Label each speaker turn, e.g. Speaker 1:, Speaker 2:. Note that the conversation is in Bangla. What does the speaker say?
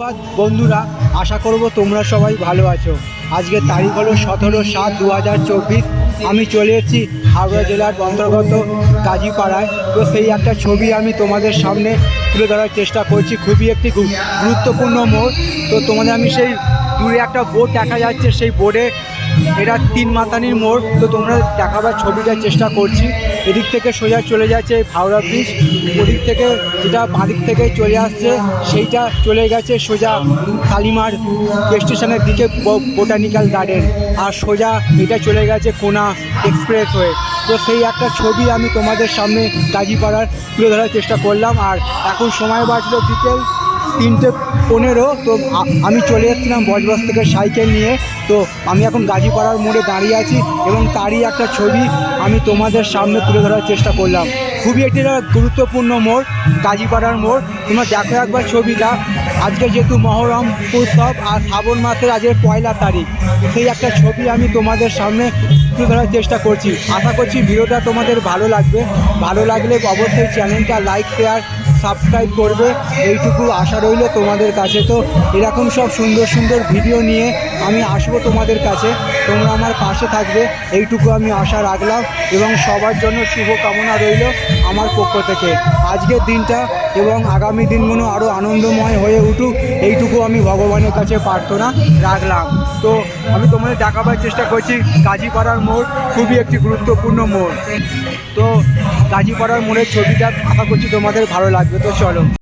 Speaker 1: ধন্যবাদ। বন্ধুরা, আশা করব তোমরা সবাই ভালো আছো। আজকে তারিখ হলো সতেরো সাত দু হাজার চব্বিশ। আমি চলে এসেছি হাওড়া জেলার অন্তর্গত কাজীপাড়ায়। তো সেই একটা ছবি আমি তোমাদের সামনে তুলে ধরার চেষ্টা করছি। খুবই একটি গুরুত্বপূর্ণ মোড়। তো তোমাদের আমি সেই দূরে একটা বোর্ড দেখা যাচ্ছে। সেই বোর্ডে এটা তিন মাতানির মোড়, তো তোমরা দেখাবার ছবিটার চেষ্টা করছি। এদিক থেকে সোজা চলে যাচ্ছে হাওড়া ব্রিজ ওদিক থেকে যেটা বাঁদিক থেকে চলে আসছে, সেইটা চলে গেছে সোজা কালিমার স্টেশনের দিকে বোটানিক্যাল গার্ডেন আর সোজা এটা চলে গেছে কোনা এক্সপ্রেস হয়ে তো সেই একটা ছবি আমি তোমাদের সামনে গাজীপাড়ার তুলে ধরার চেষ্টা করলাম, আর এখন সময় বাজলো বিকেল তিনটে পনেরো, তো আমি চলে এসেছিলাম বজবজ থেকে সাইকেল নিয়ে। তো আমি এখন গাজীপাড়ার মোড়ে দাঁড়িয়ে আছি এবং তারই একটা ছবি আমি তোমাদের সামনে তুলে ধরার চেষ্টা করলাম। খুবই একটি গুরুত্বপূর্ণ মোড়, গাজীপাড়ার মোড়। তোমরা দেখো একবার ছবিটা। আজকে যেহেতু মহরম উৎসব আর শ্রাবণ মাসের আজকে পয়লা তারিখ, সেই একটা ছবি আমি তোমাদের সামনে তুলে ধরার চেষ্টা করছি। আশা করছি ভিডিওটা তোমাদের ভালো লাগবে। ভালো লাগলে অবশ্যই চ্যানেলটা লাইক, শেয়ার সাবস্ক্রাইব করবে। এইটুকু আশা রইল তোমাদের কাছে। তো এরকম সব সুন্দর সুন্দর ভিডিও নিয়ে আমি আসব তোমাদের কাছে। তোমরা আমার পাশে থাকবে। এইটুকু আমি আশা রাখলাম এবং সবার জন্য শুভকামনা রইল আমার পক্ষ থেকে। আজকের দিনটা এবং আগামী দিনগুলো আরও আনন্দময় হয়ে উঠুক, এইটুকু আমি ভগবানের কাছে প্রার্থনা রাখলাম। তো আমি তোমাদের দেখাবার চেষ্টা করছি, গাজীপাড়ার মোড় খুবই একটি গুরুত্বপূর্ণ মোড়। তো গাজীপাড়ার মনের ছবিটা আশা করছি তোমাদের ভালো লাগবে। তো চলো।